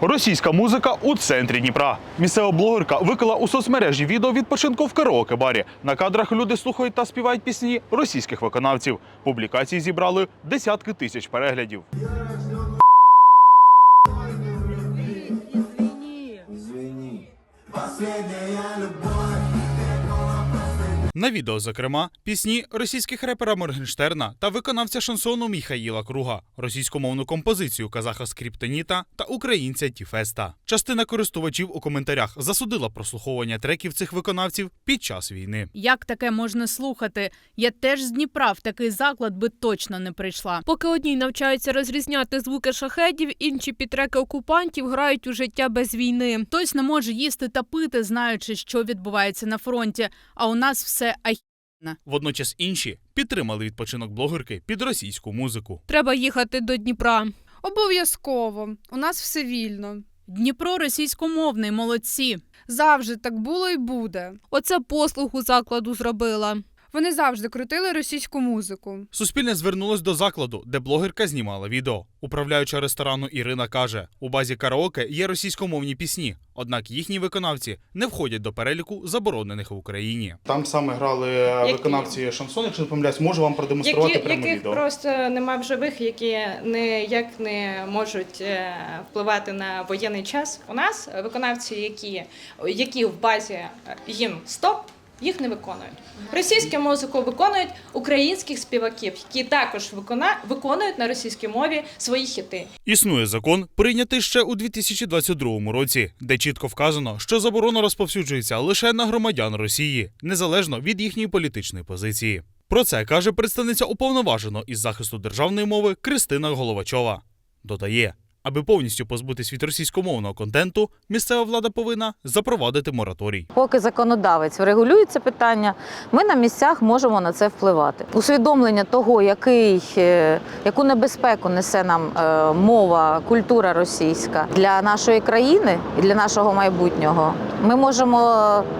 Російська музика у центрі Дніпра. Місцева блогерка виклала у соцмережі відео відпочинку в караоке-барі. На кадрах люди слухають та співають пісні російських виконавців. Публікації зібрали десятки тисяч переглядів. На відео, зокрема, пісні російських репера Моргенштерна та виконавця шансону Міхаїла Круга, російськомовну композицію казаха Скриптоніта та українця Тіфеста. Частина користувачів у коментарях засудила прослуховування треків цих виконавців під час війни. Як таке можна слухати? Я теж з Дніпра в такий заклад би точно не прийшла. Поки одні навчаються розрізняти звуки шахедів, інші під треки окупантів грають у життя без війни. Хтось не може їсти та пити, знаючи, що відбувається на фронті. А у нас все ай. Водночас інші підтримали відпочинок блогерки під російську музику. Треба їхати до Дніпра. Обов'язково. У нас все вільно. Дніпро російськомовний, молодці. Завжди так було і буде. Оце послугу закладу зробила. Вони завжди крутили російську музику. Суспільне звернулось до закладу, де блогерка знімала відео. Управляюча ресторану Ірина каже: у базі караоке є російськомовні пісні, однак їхні виконавці не входять до переліку заборонених в Україні. Там саме грали Які? виконавці шансон, якщо не помиляюсь, можу вам продемонструвати які, прямо яких відео. просто нема в живих, які ніяк не можуть е, впливати на воєнний час. У нас виконавці, які, які в базі е, їм стоп. Їх не виконують. Російську музику виконують українських співаків, які також викона... виконують на російській мові свої хіти. Існує закон, прийнятий ще у 2022 році, де чітко вказано, що заборона розповсюджується лише на громадян Росії, незалежно від їхньої політичної позиції. Про це каже представниця уповноваженого із захисту державної мови Кристина Головачова. Додає, аби повністю позбутись від російськомовного контенту, місцева влада повинна запровадити мораторій. Поки законодавець врегулює це питання, ми на місцях можемо на це впливати. Усвідомлення того, який, е, яку небезпеку несе нам е, мова, культура російська для нашої країни і для нашого майбутнього, ми можемо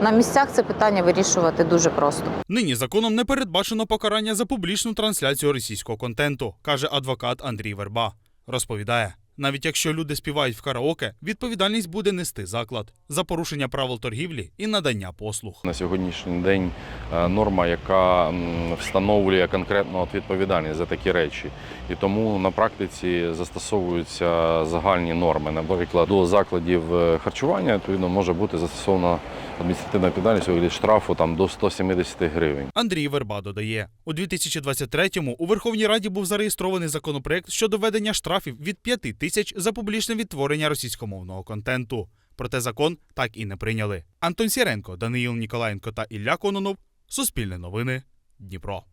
на місцях це питання вирішувати дуже просто. Нині законом не передбачено покарання за публічну трансляцію російського контенту, каже адвокат Андрій Верба. Розповідає, навіть якщо люди співають в караоке, відповідальність буде нести заклад за порушення правил торгівлі і надання послуг. На сьогоднішній день е, норма, яка встановлює конкретну відповідальність за такі речі. І тому на практиці застосовуються загальні норми. Наприклад, до закладів е, харчування відповідно може бути застосована адміністративна відповідальність у вигляді штрафу там до 170 гривень. Андрій Верба додає, у 2023-му у Верховній Раді був зареєстрований законопроект щодо введення штрафів від 5 тисяч за публічне відтворення російськомовного контенту. Проте закон так і не прийняли. Антон Сіренко, Даниїл Ніколаєнко та Ілля Кононов. Суспільне новини. Дніпро.